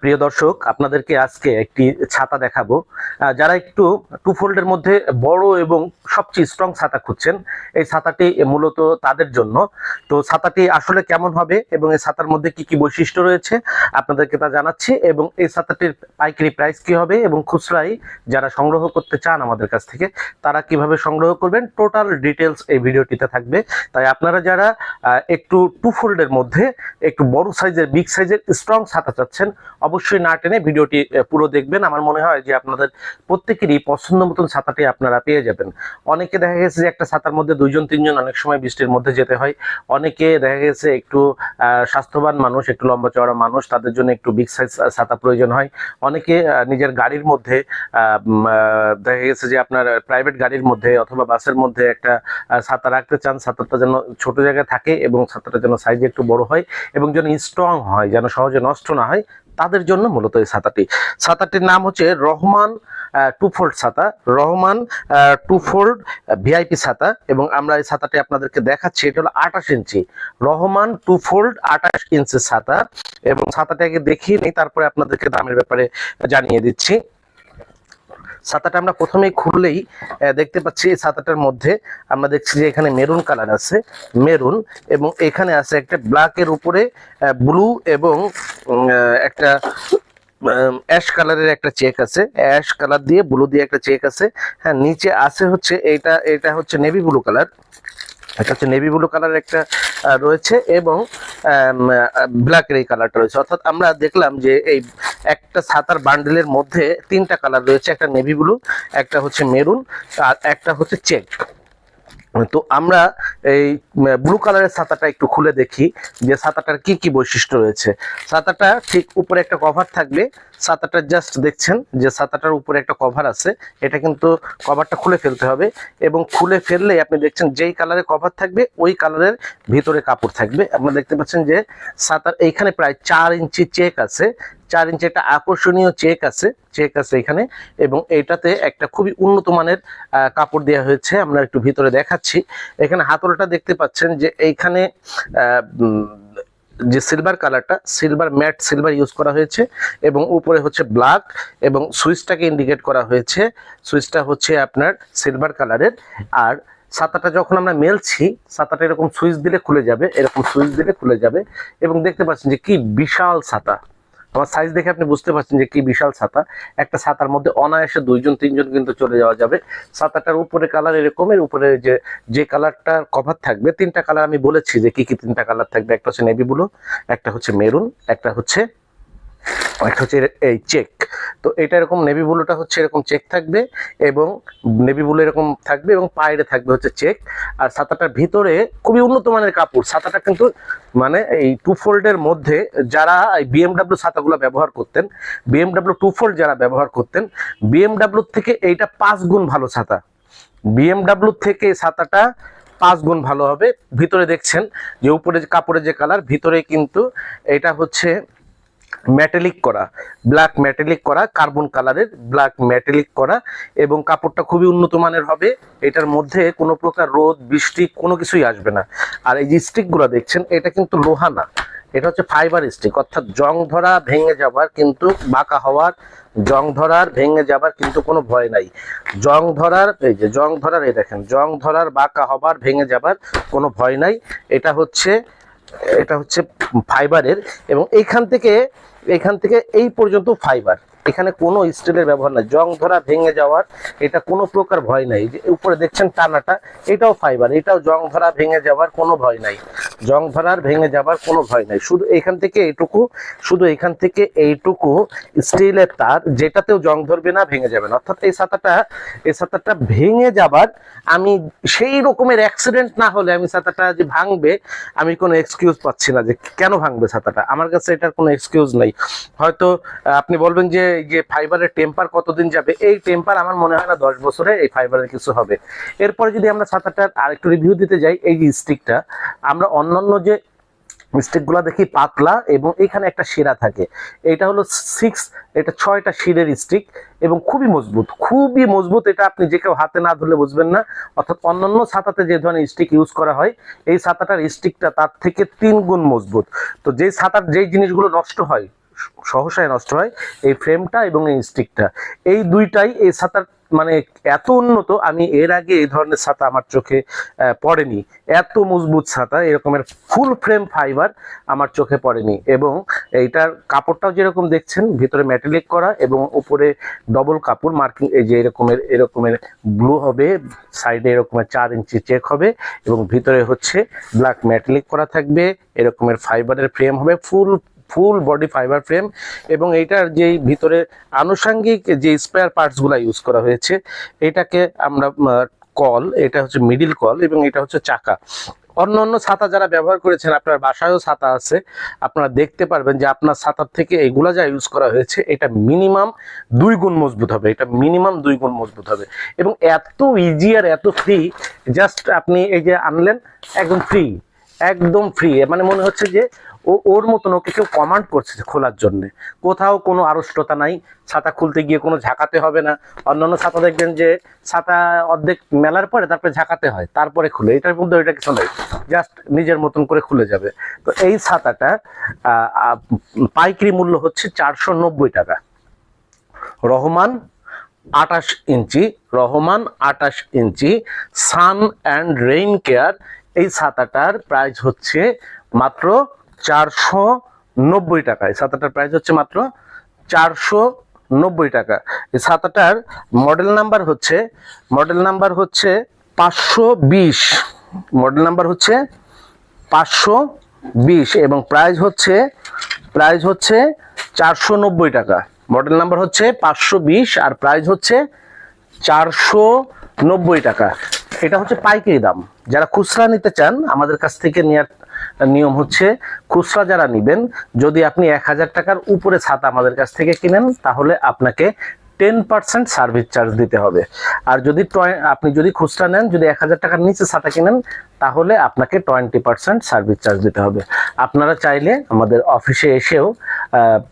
প্রিয় দর্শক, আপনাদেরকে আজকে একটি ছাতা দেখাবো। যারা একটু টু ফোল্ডের মধ্যে বড় এবং সবচেয়ে স্ট্রং ছাতা খুঁজছেন, এই ছাতাটি মূলত তাদের জন্য। তো ছাতাটি আসলে কেমন হবে এবং এই ছাতার মধ্যে কি কি বৈশিষ্ট্য রয়েছে, আপনাদেরকে তা জানাচ্ছি এবং এই ছাতাটির পাইকারি প্রাইস কি হবে এবং খুচরাই যারা সংগ্রহ করতে চান আমাদের কাছ থেকে, তারা কীভাবে সংগ্রহ করবেন টোটাল ডিটেলস এই ভিডিওটিতে থাকবে। তাই আপনারা যারা একটু টু ফোল্ডের মধ্যে, একটু বড় সাইজের বিগ সাইজের স্ট্রং ছাতা চাচ্ছেন অবশ্যই না টেনে ভিডিওটি পুরো দেখবেন। আমার মনে হয় যে আপনাদের প্রত্যেকেরই পছন্দ মতন ছাতাটি আপনারা পেয়ে যাবেন। অনেকে দেখা গেছে যে একটা ছাতার মধ্যে দুইজন, তিনজন অনেক সময় বৃষ্টির মধ্যে যেতে হয়। অনেকে দেখা গেছে একটু স্বাস্থ্যবান মানুষ, একটু লম্বা চওড়া মানুষ, তাদের জন্য একটু বিগ সাইজ ছাতা প্রয়োজন হয়। অনেকে নিজের গাড়ির মধ্যে দেখা গেছে যে আপনার প্রাইভেট গাড়ির মধ্যে অথবা বাসের মধ্যে একটা ছাতা রাখতে চান, ছাতাটা যেন ছোট জায়গায় থাকে এবং ছাতাটা যেন সাইজে একটু বড় হয় এবং যেন স্ট্রং হয়, যেন সহজে নষ্ট না হয় তাদের জন্য মূলত এই ছাতাটি। ছাতাটির নাম হচ্ছে রহমান টু ফোল্ড ছাতা। রহমান টু ফোল্ড ভিআইপি ছাতা এবং আমরা এই ছাতাটি আপনাদেরকে দেখাচ্ছি। এটা হলো আঠাশ ইঞ্চি। রহমান টু ফোল্ড আঠাশ ইঞ্চি ছাতা এবং ছাতাটাকে দেখিয়ে নিই, তারপরে আপনাদেরকে দামের ব্যাপারে জানিয়ে দিচ্ছি। ছাতাটা আমরা প্রথমেই খুললেই দেখতে পাচ্ছি এই ছাতাটার মধ্যে আমরা দেখছি যে এখানে মেরুন কালার আছে, মেরুন এবং এখানে আছে একটা ব্ল্যাকের উপরে ব্লু এবং একটা অ্যাশ কালারের একটা চেক আছে অ্যাশ কালার দিয়ে ব্লু দিয়ে একটা চেক আছে হ্যাঁ নিচে আছে হচ্ছে এটা এটা হচ্ছে নেভি ব্লু কালার এটা হচ্ছে নেভি ব্লু কালার একটা রয়েছে এবং ব্ল্যাকের এই কালারটা রয়েছে। অর্থাৎ আমরা দেখলাম যে এই একটা ছাতার বান্ডেলের মধ্যে তিনটা কালার রয়েছে, একটা নেভি ব্লু একটা হচ্ছে মেরুন আর একটা হচ্ছে চেক। তো আমরা এই ব্লু কালারের ছাতাটা একটু খুলে দেখি যে ছাতাটার কি কি বৈশিষ্ট্য রয়েছে। ছাতাটা ঠিক উপরে একটা কভার থাকবে ছাতাটা জাস্ট দেখছেন যে ছাতাটার উপরে একটা কভার আছে, এটা কিন্তু কভারটা খুলে ফেলতে হবে এবং খুলে ফেললে আপনি দেখছেন যেই কালারের কভার থাকবে, ওই কালারের ভিতরে কাপড় থাকবে। আপনারা দেখতে পাচ্ছেন যে ছাতার এইখানে প্রায় চার ইঞ্চি চেক আছে। চার ইঞ্চি একটা আকর্ষণীয় চেক আছে চেক আছে এখানে, এবং এইটাতে একটা খুবই উন্নত মানের কাপড় দেওয়া হয়েছে, আমরা একটু ভিতরে দেখাচ্ছি। এখানে হাতলটা দেখতে পাচ্ছেন যে এইখানে যে সিলভার কালারটা সিলভার ম্যাট সিলভার ইউজ করা হয়েছে, এবং উপরে হচ্ছে ব্ল্যাক এবং সুইচটাকে ইন্ডিকেট করা হয়েছে। সুইচটা হচ্ছে আপনার সিলভার কালারের আর ছাতাটা যখন আমরা মেলছি, ছাতাটা এরকম সুইচ দিলে খুলে যাবে, এরকম সুইচ দিলে খুলে যাবে, এবং দেখতে পাচ্ছেন যে কি বিশাল ছাতা। আমার সাইজ দেখে আপনি বুঝতে পারছেন যে কি বিশাল ছাতা। একটা ছাতার মধ্যে অনায়াসে দুইজন, তিনজন কিন্তু চলে যাওয়া যাবে। ছাতাটার উপরে কালার এরকমের, উপরে যে যে কালারটার কভার থাকবে, তিনটা কালার আমি বলেছি যে কি কি তিনটা কালার থাকবে। একটা হচ্ছে নেভি ব্লু একটা হচ্ছে মেরুন একটা হচ্ছে একটা হচ্ছে এই চেক তো এটা এরকম নেভি ব্লুটা হচ্ছে এরকম চেক থাকবে এবং নেভি ব্লু এরকম থাকবে এবং পায়েরে থাকবে হচ্ছে চেক আর ছাতাটার ভিতরে খুবই উন্নত মানের কাপড়। ছাতাটা কিন্তু মানে এই টু ফোল্ডের মধ্যে যারা এই বিএমডাব্লিউ ছাতাগুলো ব্যবহার করতেন বিএমডাব্লিউ টু ফোল্ড যারা ব্যবহার করতেন বিএমডাব্লিউ থেকে এইটা পাঁচ গুণ ভালো ছাতা। বিএমডাব্লিউ থেকে ছাতাটা পাঁচ গুণ ভালো হবে। ভিতরে দেখছেন যে উপরে যে কাপড়ের যে কালার ভিতরে কিন্তু এটা হচ্ছে মেটালিক করা ব্ল্যাক মেটালিক করা কার্বন কালারের ব্ল্যাক মেটালিক করা এবং কাপড়টা খুবই উন্নত মানের হবে। এটার মধ্যে কোনো প্রকার রোদ, বৃষ্টি কোনো কিছুই আসবে না। আর এই যে স্টিকগুলো দেখছেন, এটা কিন্তু লোহা না এটা হচ্ছে ফাইবার স্টিক অর্থাৎ জং ধরা, ভেঙে যাবার কিন্তু বাঁকা হওয়ার, জং ধরার, ভেঙে যাবার কিন্তু কোনো ভয় নাই। জং ধরার, এই যে জং ধরার, এই দেখেন, জং ধরার, বাঁকা হবার, ভেঙে যাবার কোনো ভয় নাই। এটা হচ্ছে এটা হচ্ছে ফাইবারের এবং এইখান থেকে এইখান থেকে এই পর্যন্ত ফাইবার এখানে কোনো স্টিলের ব্যবহার নাই। জং ধরা ভেঙে যাওয়ার এটা কোনো প্রকার ভয় নাই। যে উপরে দেখছেন টানাটা, এটাও ফাইবার এটাও জং ধরা ভেঙে যাওয়ার কোনো ভয় নাই। জং ধরার ভেঙে যাবার কোনো ভয় নাই। শুধু এখান থেকে এইটুকু শুধু এখান থেকে এইটুকু স্টিলের তার, যেটাতেও জং ধরবে না, ভেঙে যাবে না। অর্থাৎ এই ছাতাটা এই ছাতাটা ভেঙে যাবার আমি সেই রকমের অ্যাক্সিডেন্ট না হলে আমি ছাতাটা যে ভাঙবে, আমি কোনো এক্সকিউজ পাচ্ছি না যে কেন ভাঙবে ছাতাটা। আমার কাছে এটার কোনো এক্সকিউজ নাই। হয়তো, আপনি বলবেন যে এই যে ফাইবারের টেম্পার কতদিন যাবে, এই টেম্পার আমার মনে হয় না দশ বছরে এই ফাইবারের কিছু হবে। এরপরে যদি আমরা ছাতাটার আরেকটু রিভিউ দিতে যাই, এই যে স্টিকটা আমরা অন্যান্য যে স্টিকগুলো দেখি পাতলা এবং এখানে একটা শিরা থাকে। এটা হলো সিক্স এটা ছয়টা শিরের স্টিক এবং খুবই মজবুত খুবই মজবুত। এটা আপনি যে কেউ হাতে না ধরলে বুঝবেন না। অর্থাৎ অন্যান্য ছাতাতে যে ধরনের স্টিক ইউজ করা হয়, এই ছাতাটার স্টিকটা তার থেকে তিন গুণ মজবুত। তো যেই ছাতার যেই জিনিসগুলো নষ্ট হয় সহসায় নষ্ট হয় এই ফ্রেমটা এবং এই স্টিকটা এই দুইটাই এই ছাতার মানে এত উন্নত, আমি এর আগে এই ধরনের ছাতা আমার চোখে পড়েনি। এত মজবুত ছাতা, এরকমের ফুল ফ্রেম ফাইবার আমার চোখে পড়েনি। এবং এইটার কাপড়টাও যেরকম দেখছেন, ভিতরে ম্যাটেলিক করা এবং উপরে ডবল কাপড় মার্কিং এই যে এরকমের এরকমের ব্লু হবে সাইডে এরকমের চার ইঞ্চি চেক হবে এবং ভিতরে হচ্ছে ব্ল্যাক ম্যাটেলিক করা থাকবে, এরকমের ফাইবারের ফ্রেম হবে full full body fibre frame এবং এইটার যেই ভিতরে আনুষাঙ্গিক যে স্পেয়ার পার্টসগুলো ইউজ করা হয়েছে, এটাকে আমরা কল, এটা হচ্ছে মিডিল কল এবং এটা হচ্ছে চাকা। অন্য অন্য ছাতা যারা ব্যবহার করেছেন, আপনার বাসায়ও ছাতা আছে, আপনারা দেখতে পারবেন যে আপনার ছাতার থেকে এগুলা যা ইউজ করা হয়েছে, এটা মিনিমাম দুই গুণ মজবুত হবে, এটা মিনিমাম দুই গুণ মজবুত হবে। এবং এত ইজি আর এত ফ্রি জাস্ট আপনি এই যে আনলেন, একদম ফ্রি একদম ফ্রি মানে মনে হচ্ছে যে ও, ওর মতন ওকে কেউ কমান্ড করছে খোলার জন্য। কোথাও কোনো আড়ষ্টতা নাই, ছাতা খুলতে গিয়ে কোনো ঝাঁকাতে হবে না। অন্যান্য ছাতা দেখবেন যে ছাতা অর্ধেক মেলার পরে তারপরে ঝাঁকাতে হয়, তারপরে খুলে। এটার মধ্যে ওইটা কিছু নেই জাস্ট নিজের মতন করে খুলে যাবে। তো এই ছাতাটা পাইকারি মূল্য হচ্ছে চারশো নব্বই টাকা। রহমান আটাশ ইঞ্চি, রহমান আটাশ inch, sun and rain care, এই ছাতাটার প্রাইস হচ্ছে মাত্র চারশো নব্বই টাকা। এই ছাতাটার প্রাইস হচ্ছে মাত্র চারশো নব্বই টাকা। এই ছাতাটার মডেল নাম্বার হচ্ছে মডেল নাম্বার হচ্ছে পাঁচশো বিশ। মডেল নাম্বার হচ্ছে পাঁচশো বিশ এবং প্রাইস হচ্ছে প্রাইস হচ্ছে চারশো নব্বই টাকা। মডেল নাম্বার হচ্ছে পাঁচশো বিশ আর প্রাইস হচ্ছে চারশো নব্বই টাকা। এটা হচ্ছে পাইকারি দাম। যারা খুচরা নিতে চান, আমাদের কাছ থেকে নেওয়ার নিয়ম হচ্ছে খুচরা যারা নেবেন, যদি আপনি এক হাজার টাকার উপরে ছাতা আমাদের কাছ থেকে কিনেন, তাহলে আপনাকে টেন পার্সেন্ট সার্ভিস চার্জ দিতে হবে। আর যদি আপনি যদি খুচরা নেন, যদি এক হাজার টাকার নিচে ছাতা কিনেন, তাহলে আপনাকে টোয়েন্টি পার্সেন্ট সার্ভিস চার্জ দিতে হবে। আপনারা চাইলে আমাদের অফিসে এসেও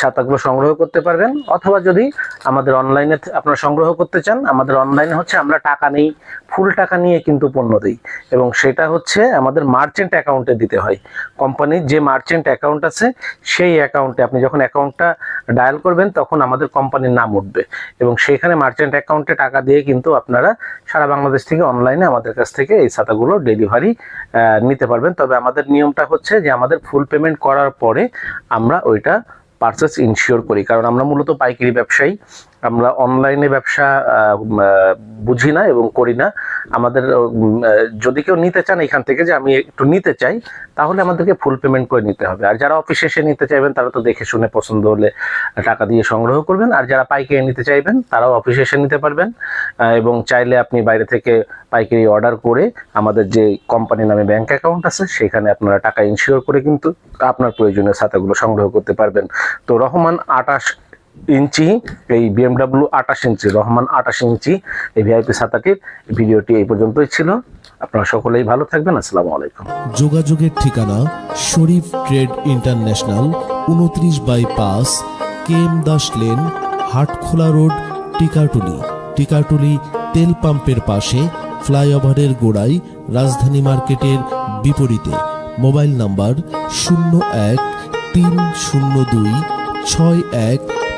ছাতাগুলো সংগ্রহ করতে পারবেন, অথবা যদি আমাদের অনলাইনে আপনারা সংগ্রহ করতে চান, আমাদের অনলাইনে হচ্ছে আমরা টাকা নেই, ফুল টাকা নিয়ে কিন্তু পণ্য দিই। এবং সেটা হচ্ছে আমাদের মার্চেন্ট অ্যাকাউন্টে দিতে হয়। কোম্পানির যে মার্চেন্ট অ্যাকাউন্ট আছে, সেই অ্যাকাউন্টে আপনি যখন অ্যাকাউন্টটা ডায়াল করবেন, তখন আমাদের কোম্পানির নাম উঠবে। এবং সেখানে মার্চেন্ট অ্যাকাউন্টে টাকা দিয়ে কিন্তু আপনারা সারা বাংলাদেশ থেকে অনলাইনে আমাদের কাছ থেকে এই ছাতাগুলো ডেলিভারি নিতে পারবেন। তবে আমাদের নিয়মটা হচ্ছে যে আমাদের ফুল পেমেন্ট করার পরে আমরা ওইটা পারচেস ইনশিওর করি। কারণ আমরা মূলত পাইকারি ব্যবসায়ী। আমরা অনলাইনে ব্যবসা বুঝি না এবং করি না। আমাদের যদি কেউ নিতে চান এখান থেকে যে আমি একটু নিতে চাই, তাহলে আমাদেরকে ফুল পেমেন্ট করে নিতে হবে। আর যারা অফিসে এসে নিতে চাইবেন, তারা তো দেখে শুনে পছন্দ হলে টাকা দিয়ে সংগ্রহ করবেন। আর যারা পাইকারি নিতে চাইবেন, তারাও অফিসে এসে নিতে পারবেন। এবং চাইলে আপনি বাইরে থেকে পাইকারি অর্ডার করে আমাদের যে কোম্পানি নামে ব্যাংক অ্যাকাউন্ট আছে, সেখানে আপনারা টাকা ইনশিওর করে কিন্তু আপনার প্রয়োজনীয় ছাতাগুলো সংগ্রহ করতে পারবেন। তো রহমান আটাশ ইঞ্চি, এই বিএমডাব্লিউ আটাশ ইঞ্চি, রহমান আটাশ ইঞ্চি, এই ভিআইপি ছাতাটির ভিডিওটি এই পর্যন্তই ছিল। আপনারা সকলেই ভালো থাকবেন, আসসালামু আলাইকুম। যোগাযোগের ঠিকানা শরীফ ট্রেড ইন্টারন্যাশনাল, উনত্রিশ বাই পাঁচ K M Das lane, Hatkhola road, Tikatuli. Tikatuli তেল পাম্পের পাশে, ফ্লাইওভারের গোড়ায়, রাজধানী মার্কেটের বিপরীতে। মোবাইল নাম্বার শূন্য এক তিন শূন্য দুই ছয় এক